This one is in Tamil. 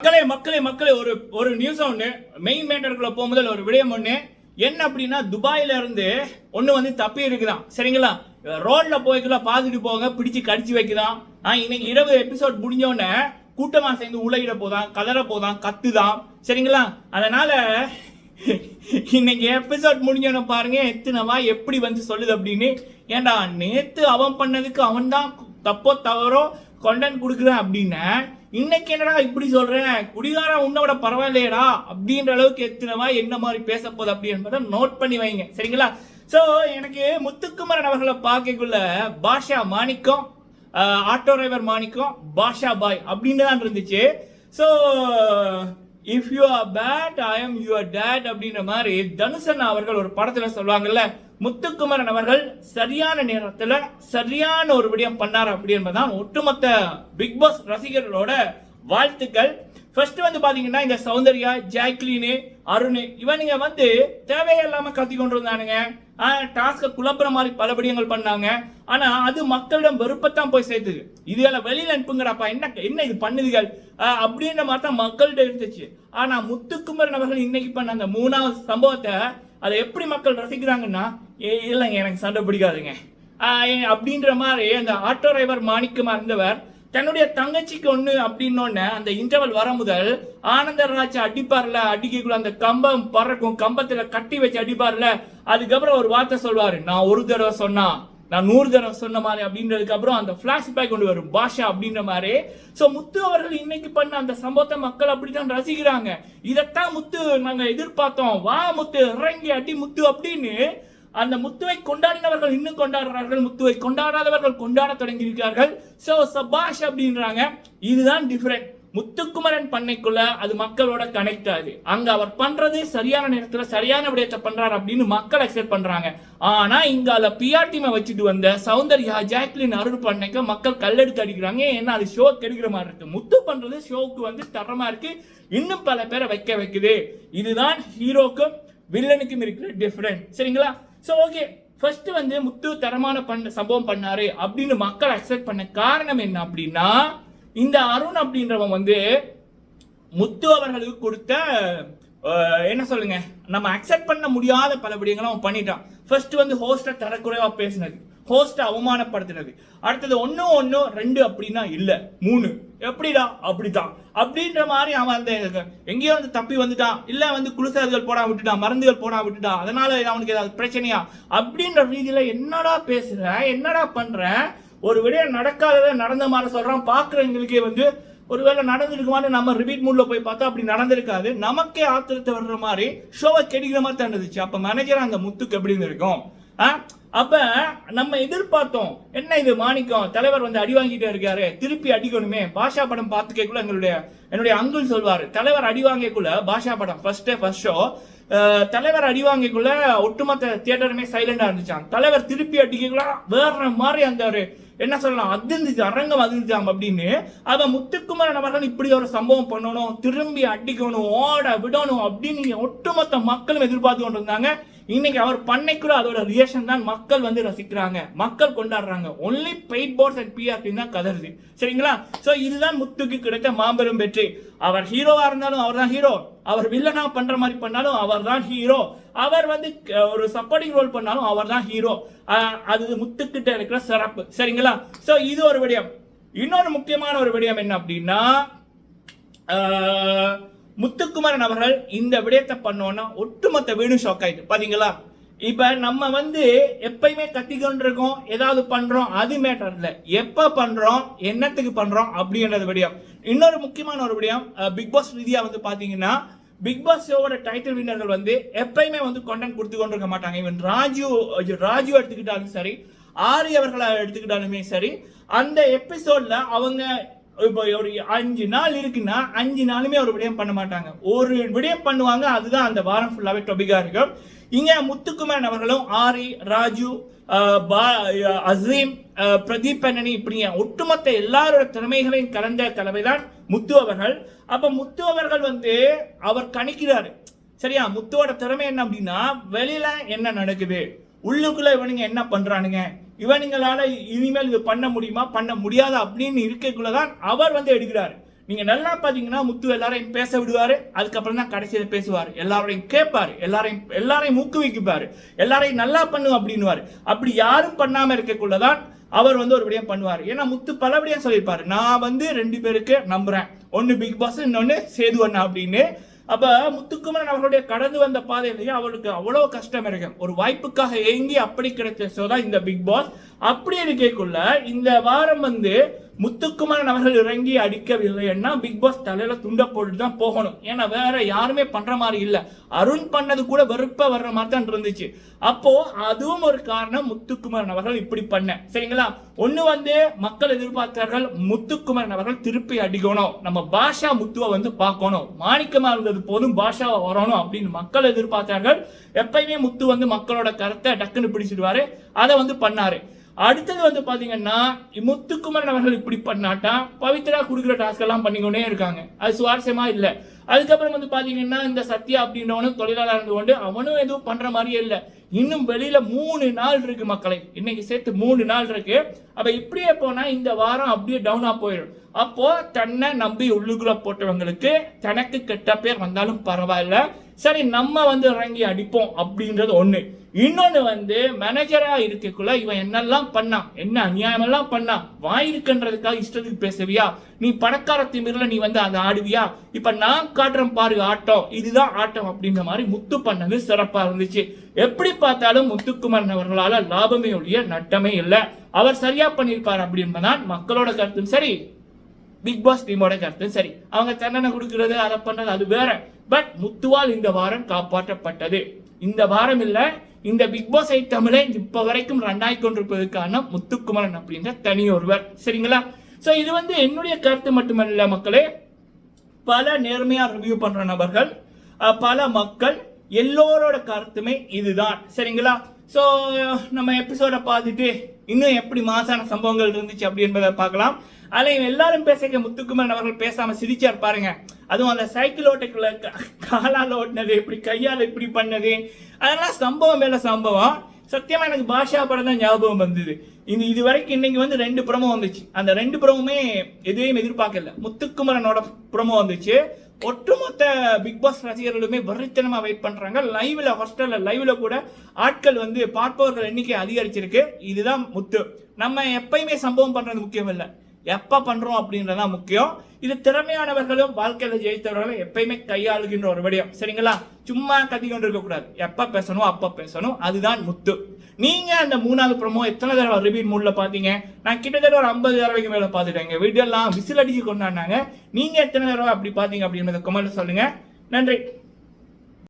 மக்களே மக்களே மக்களே ஒரு ஒரு நியூஸ் ஒன்று மெயின் மேட்டருக்குள்ள போகும்போது ஒரு விடயம் ஒன்று என்ன அப்படின்னா துபாயில இருந்து ஒன்று வந்து தப்பி இருக்குதான். சரிங்களா? ரோட்ல போய்க்குள்ள பார்த்துட்டு போங்க பிடிச்சு கடிச்சு வைக்குதான். ஆனால் இன்னைக்கு இரவு எபிசோட் முடிஞ்ச உடனே கூட்டமா சேர்ந்து உலகிட போதான் கலர போதான் கத்துதான். சரிங்களா? அதனால இன்னைக்கு எபிசோட் முடிஞ்சவன பாருங்க எத்தனவா எப்படி வந்து சொல்லுது அப்படின்னு. ஏன்டா நேத்து அவன் பண்ணதுக்கு அவன் தான் தப்போ தவறோ கொண்டன் கொடுக்குறான் அப்படின்னு இன்னைக்கு என்னடா இப்படி சொல்றேன் உன்னை விட பரவாயில்லையடா? அப்படின்ற அளவுக்கு எத்தனவா என்ன மாதிரி பேச போகுது அப்படி என்பதை நோட் பண்ணி வைங்க. சரிங்களா? ஸோ எனக்கு முத்துக்குமரன் அவர்களை பார்க்கக்குள்ள பாஷா மாணிக்கம் ஆட்டோ டிரைவர் மாணிக்கம் பாஷா பாய் அப்படின்னு தான் இருந்துச்சு. So if you are bad I am your dad அப்படின்ற மாதிரி தனுஷன் அவர்கள் ஒரு படத்தில் சொல்லுவாங்கல்ல முத்துக்குமரன் அவர்கள் சரியான நேரத்தில் சரியான ஒரு விடயம் பண்ணார் அப்படி என்பதுதான் ஒட்டுமொத்த பிக் பாஸ் ரசிகர்களோட வாழ்த்துக்கள். ஃபர்ஸ்ட் வந்து பாத்தீங்கன்னா இந்த சௌந்தர்யா ஜாக்லினு அருண் இவனுங்க வந்து தேவையில்லாம கத்தி கொண்டு இருந்தானுங்க டாஸ்க குழப்புற மாதிரி பல விடயங்கள் பண்ணாங்க. ஆனா அது மக்களிடம் வெறுப்பத்தான் போய் சேர்த்துது. இதுகளை வெளியில அனுப்புங்கிறப்பா என்ன என்ன இது பண்ணுதுகள்? அப்படின்ற மாதிரி தான் மக்கள்கிட்ட இருந்துச்சு. ஆனா முத்துக்குமரன் அவர்கள் இன்னைக்கு பண்ண அந்த மூணாவது சம்பவத்தை அதை எப்படி மக்கள் ரசிக்கிறாங்கன்னா ஏ இல்லைங்க எனக்கு சண்டை பிடிக்காதுங்க. அப்படின்ற மாதிரி அந்த ஆட்டோ டிரைவர் மாணிக்கமாக இருந்தவர் தன்னுடைய தங்கச்சிக்கு ஒண்ணு அப்படின்னோடனே அந்த இன்டர்வல் வர முதல் ஆனந்தராஜ் அடிப்பார்ல அடிக்கக்குள்ள அந்த கம்பம் பறக்கும் கம்பத்துல கட்டி வச்சு அடிப்பார்ல அதுக்கப்புறம் ஒரு வார்த்தை சொல்வாரு நான் ஒரு தடவை சொன்னா நான் நூறு தடவை சொன்ன மாதிரி அப்படின்றதுக்கு அப்புறம் அந்த பேக் கொண்டு வரும். பாஷா அப்படின்ற மாதிரி. ஸோ முத்து அவர்கள் இன்னைக்கு பண்ண அந்த சம்பவத்தை மக்கள் அப்படித்தான் ரசிக்கிறாங்க. இதைத்தான் முத்து நாங்கள் எதிர்பார்த்தோம். வா முத்து இறங்கி அடி முத்து அப்படின்னு அந்த முத்துவை கொண்டாடினவர்கள் இன்னும் கொண்டாடுறார்கள். முத்துவை கொண்டாடாதவர்கள் கொண்டாட தொடங்கியிருக்கிறார்கள். ஸோ சபாஷ் அப்படின்றாங்க. இதுதான் டிஃப்ரெண்ட் முத்துக்குமரன் பண்ணைக்குள்ள அது மக்களோட கனெக்ட் ஆகுது அங்க அவர் பண்றது சரியான நேரத்துல சரியான விடயத்தை பண்றாரு அப்படின்னு மக்கள் அக்செப்ட் பண்றாங்க. ஆனா இங்க அதுல பிஆர் டீமை வச்சுட்டு வந்த சௌந்தர்யா ஜாக்லின் அருள் பண்ணைக்க மக்கள் கல்லெடுத்து அடிக்கிறாங்க. ஏன்னா அது ஷோ கெடுக்கிற மாதிரி இருக்கு. முத்து பண்றது ஷோவுக்கு வந்து தரமா இருக்கு. இன்னும் பல பேரை வைக்க வைக்குது. இதுதான் ஹீரோக்கும் வில்லனுக்கும் இருக்கிற டிஃபரெண்ட் சரிங்களா? சோ ஓகே ஃபர்ஸ்ட் வந்து முத்து தரமான பண்ண சம்பவம் பண்ணாரு அப்படின்னு மக்கள் அக்செப்ட் பண்ண காரணம் என்ன அப்படின்னா இந்த அருண் அப்படின்றவன் வந்து முத்து அவர்களுக்கு கொடுத்த என்ன சொல்லுங்க நம்ம அக்செப்ட் பண்ண முடியாத பல விடயங்களும் அவன் பண்ணிட்டான். ஃபர்ஸ்ட் வந்து ஹோஸ்ட தரக்குறைவா பேசினது. ஹோஸ்ட அவமானப்படுத்தினது. அடுத்தது ஒன்னு ஒன்னு ரெண்டு அப்படின்னா இல்ல. மூணு. எப்படிடா? அப்படிதான் அப்படின்ற மாதிரி அவன் அந்த எங்கேயோ வந்து தப்பி வந்துட்டான். இல்ல வந்து குளிசாதுகள் போடா விட்டுட்டான் மருந்துகள் போடா விட்டுட்டான். அதனால அவனுக்கு ஏதாவது பிரச்சனையா? அப்படின்ற ரீதியில என்னடா பேசுற? என்னடா பண்ற? ஒரு விடயம் நடக்காததை நடந்த மாதிரி சொல்கிறோம் பார்க்குறவங்களுக்கே வந்து ஒருவேளை நடந்திருக்குமான்னு நம்ம ரிபீட் மூடில் போய் பார்த்தா அப்படி நடந்திருக்காது. நமக்கே ஆத்திரத்தை வர்ற மாதிரி ஷோவை கெடுக்கிற மாதிரி தந்துச்சு அப்போ மேனேஜர் அந்த முத்துக்கு எப்படி இருக்கும் ஆ? அப்போ நம்ம எதிர்பார்த்தோம். என்ன இது மாணிக்கம்? தலைவர் வந்து அடி வாங்கிட்டே இருக்காரு. திருப்பி அடிக்கணுமே. பாஷா படம் பார்த்துக்கக்குள்ள எங்களுடைய என்னுடைய அங்குள் சொல்வார். தலைவர் அடி வாங்கக்குள்ள பாஷா படம் ஃபர்ஸ்டே ஃபர்ஸ்ட் ஷோ தலைவர் அடி வாங்கக்குள்ள ஒட்டுமொத்த தியேட்டருமே சைலண்டாக இருந்துச்சான் தலைவர் திருப்பி அடிக்கக்குள்ள வேற மாதிரி அந்த ஒரு என்ன சொல்லலாம்? அதிர்ந்துச்சு அரங்கம் அதிர்ந்துச்சாம் அப்படின்னு அவன் முத்துக்குமரன் அவர்கள் இப்படி ஒரு சம்பவம் பண்ணணும் திரும்பி அடிக்கணும் ஓட விடணும் அப்படின்னு ஒட்டுமொத்த மக்களும் எதிர்பார்த்து கொண்டு இருந்தாங்க இன்னைக்கு அவர் பண்ணைக்குள்ள அதோட ரியேஷன் தான் மக்கள் வந்து ரசிக்கிறாங்க. மக்கள் கொண்டாடுறாங்க. Only paid bots and PRT தான் கதறுது சரிங்களா? ஸோ இதுதான் முத்துக்கு கிடைத்த மாபெரும் வெற்றி. அவர் ஹீரோவா இருந்தாலும் அவர் தான் ஹீரோ அவர் வில்லனா பண்ற மாதிரி பண்ணாலும் அவர் தான் ஹீரோ அவர் வந்து ஒரு சப்போர்ட்டிங் ரோல் பண்ணாலும் அவர் தான் ஹீரோ அது முத்துக்கிட்ட இருக்கிற சிறப்பு. சரிங்களா? ஸோ இது ஒரு விடயம். இன்னொரு முக்கியமான ஒரு விடயம் என்ன அப்படின்னா முத்துக்குமரன் அவர்கள் இந்த விடயத்தை பண்ணோன்னா ஒட்டுமொத்த வீடும் ஷாக் ஆயிட்டு. பாத்தீங்களா? இப்ப நம்ம வந்து எப்பயுமே கத்திக்கொண்டு இருக்கோம் ஏதாவது பண்றோம் அது மேட்டர் இல்லை. எப்ப பண்றோம் என்னத்துக்கு பண்றோம் அப்படின்றது விடயம். இன்னொரு முக்கியமான ஒரு விடயம் பிக் பாஸ் ரீதியா வந்து பாத்தீங்கன்னா பிக் பாஸ் ஷோவோட டைட்டில் வின்னர்கள் வந்து எப்பயுமே வந்து கண்டென்ட் கொடுத்து கொண்டு இருக்க மாட்டாங்க. இவன் ராஜு ராஜு எடுத்துக்கிட்டாலும் சரி ஆரி அவர்களை எடுத்துக்கிட்டாலுமே சரி அந்த எபிசோட்ல அவங்க இப்போ ஒரு அஞ்சு நாள் இருக்குன்னா அஞ்சு நாளுமே ஒரு விடயம் பண்ண மாட்டாங்க. ஒரு விடயம் பண்ணுவாங்க அதுதான் அந்த வாரம் ஃபுல்லாகவே டொபிகா இருக்கும். இங்கே முத்துக்குமார் அவர்களும் ஆரி ராஜு பா- அசீம் பிரதீப் பண்ணனி இப்படி ஒட்டுமொத்த எல்லாரோட திறமைகளையும் கலந்த கலவைதான் முத்து அவர்கள். அப்போ முத்து அவர்கள் வந்து அவர் கணிக்கிறாரு. சரியா? முத்துவோட திறமை என்ன அப்படின்னா வெளியில என்ன நடக்குது? உள்ளுக்குள்ள இவனுங்க என்ன பண்றானுங்க? இவனுங்களால் இனிமேல் இது பண்ண முடியுமா? பண்ண முடியாது அப்படின்னு இருக்கக்குள்ளதான் அவர் வந்து எடுக்கிறாரு. நீங்கள் நல்லா பார்த்தீங்கன்னா முத்து எல்லாரையும் பேச விடுவார். அதுக்கப்புறம் தான் கடைசியில் பேசுவார். எல்லாரையும் கேட்பார். எல்லாரையும் எல்லாரையும் ஊக்குவிக்குப்பார். எல்லாரையும் நல்லா பண்ணு அப்படின்வார் அப்படி யாரும் பண்ணாமல் இருக்கக்குள்ள தான் அவர் வந்து ஒரு விடயம் பண்ணுவார். ஏன்னா முத்து பலபடியாக சொல்லியிருப்பார். நான் வந்து ரெண்டு பேருக்கு நம்புகிறேன் ஒன்று பிக் பாஸ் இன்னொன்று சேது அண்ணா அப்படின்னு அப்ப முத்துக்குமரன் அவர்களுடைய கடந்து வந்த பாதையிலேயே அவருக்கு அவ்வளவு கஷ்டம் இருக்கு. ஒரு வாய்ப்புக்காக ஏங்கி அப்படி கிடைச்ச ஷோ தான் இந்த பிக் பாஸ் அப்படி இருக்கக்குள்ள இந்த வாரம் வந்து முத்துக்குமரன் அவர்கள் இறங்கி அடிக்கவில்லைன்னா பிக் பாஸ் தலையில துண்ட போட்டு தான் போகணும். ஏன்னா வேற யாருமே பண்ற மாதிரி இல்லை. அருண் பண்ணது கூட வெறுப்ப வர்ற மாதிரி தான் இருந்துச்சு. அப்போ அதுவும் ஒரு காரணம் முத்துக்குமரன் அவர்கள் இப்படி பண்ண. சரிங்களா? ஒண்ணு வந்து மக்கள் எதிர்பார்த்தார்கள் முத்துக்குமரன் அவர்கள் திருப்பி அடிக்கணும். நம்ம பாஷா முத்துவை வந்து பார்க்கணும். மாணிக்கமா இருந்தது போதும் பாஷாவை வரணும் அப்படின்னு மக்கள் எதிர்பார்த்தார்கள். எப்பயுமே முத்து வந்து மக்களோட கருத்தை டக்குன்னு பிடிச்சிடுவாரு. அதை வந்து பண்ணாரு. அடுத்தது வந்து பாத்தீங்கன்னா முத்துக்குமரன் அவர்கள் இப்படி பண்ணாட்டா பவித்ரா கொடுக்குற டாஸ்க் எல்லாம் பண்ணிக்கொண்டே இருக்காங்க. அது சுவாரஸ்யமா இல்ல. அதுக்கப்புறம் வந்து பாத்தீங்கன்னா இந்த சத்யா அப்படின்றவனும் தொழிலாளர் இருந்து கொண்டு அவனும் எதுவும் பண்ற மாதிரியே இல்ல. இன்னும் வெளியில மூணு நாள் இருக்கு மக்களை. இன்னைக்கு சேர்த்து மூணு நாள் இருக்கு. அப்ப இப்படியே போனா இந்த வாரம் அப்படியே டவுனா போயிடும். அப்போ தன்னை நம்பி உள்ளுக்குள்ள போட்டவங்களுக்கு தனக்கு கெட்ட பேர் வந்தாலும் பரவாயில்ல. சரி நம்ம வந்து இறங்கி அடிப்போம் அப்படின்றது ஒண்ணு. இன்னொன்று வந்து மேனேஜராக இருக்கக்குள்ள இவன் என்னெல்லாம் பண்ணான்? என்ன அநியாயமெல்லாம் பண்ணான்? வாயிருக்குன்றதுக்காக இஷ்டத்துக்கு பேசுவியா? நீ பணக்கார திமிரில் நீ வந்து அதை ஆடுவியா? இப்போ நான் காட்டுறேன் பாரு ஆட்டம். இதுதான் ஆட்டம் அப்படின்ற மாதிரி முத்து பண்ணது சிறப்பாக இருந்துச்சு. எப்படி பார்த்தாலும் முத்துக்குமரன் அவர்களால் லாபமே ஒழிய நட்டமே இல்லை. அவர் சரியாக பண்ணியிருப்பார் அப்படின்பதான் மக்களோட கருத்தும் சரி பிக் பாஸ் டீமோட கருத்தும் சரி. அவங்க தண்டனை கொடுக்கறது அதை பண்றது அது வேற. பட் முத்துவால் இந்த வாரம் காப்பாற்றப்பட்டது. இந்த வாரம் இல்லை இந்த பிக் பாஸ் தமிழை இப்ப வரைக்கும் ரன்னாய் கொண்டிருப்பதற்கான முத்துக்குமரன் அப்படின்ற தனி ஒருவர். சரிங்களா? ஸோ இது வந்து என்னுடைய கருத்து மட்டுமல்ல மக்களே. பல நேர்மையாக ரிவ்யூ பண்ற நபர்கள் பல மக்கள் எல்லோரோட கருத்துமே இதுதான். சரிங்களா? ஸோ நம்ம எபிசோட பார்த்துட்டு இன்னும் எப்படி மாசான சம்பவங்கள் இருந்துச்சு அப்படி என்பதை பார்க்கலாம். அதில் இவன் எல்லாரும் பேசிக்க முத்துக்குமரன் அவர்கள் பேசாமல் சிரிச்சார் பாருங்க. அதுவும் அந்த சைக்கிள் ஓட்டக்குள்ள க- ஓட்டினது இப்படி கையால் இப்படி பண்ணது. அதெல்லாம் சம்பவம் மேலே சம்பவம். சத்தியமாக எனக்கு பாஷா படம் தான் ஞாபகம் வந்தது. இது இது வரைக்கும் இன்னைக்கு வந்து ரெண்டு புறமும் வந்துச்சு. அந்த ரெண்டு புறமுமே எதுவும் எதிர்பார்க்கல. முத்துக்குமரனோட ப்ரோமோ வந்துச்சு. ஒட்டுமொத்த பிக் பாஸ் ரசிகர்களுமே வருத்தனமாக வெயிட் பண்ணுறாங்க லைவில் ஹாஸ்டலில் லைவில் கூட ஆட்கள் வந்து பார்ப்பவர்கள் எண்ணிக்கை அதிகரிச்சிருக்கு. இதுதான் முத்து. நம்ம எப்பயுமே சம்பவம் பண்ணுறது முக்கியம் இல்லை எப்போ பண்ணுறோம் அப்படின்றதான் முக்கியம். இது திறமையானவர்களும் வாழ்க்கையில் ஜெயித்தவர்களும் எப்பயுமே கையாளுகின்ற ஒரு விடயம். சரிங்களா? சும்மா கத்தி கொண்டு எப்போ கூடாது. பேசணும் அப்போ பேசணும். அதுதான் முத்து. நீங்கள் அந்த மூணாவது ப்ரமோ எத்தனை தடவை ரிப்பீட் மூடில் பார்த்தீங்க? நான் கிட்டத்தட்ட ஒரு ஐம்பது தடவைக்கு மேலே பார்த்துட்டேங்க வீடியோ விசில் அடிச்சு கொண்டாடினாங்க. நீங்கள் எத்தனை தடவை அப்படி பார்த்தீங்க அப்படின்றத கமெண்ட் சொல்லுங்கள் நன்றி.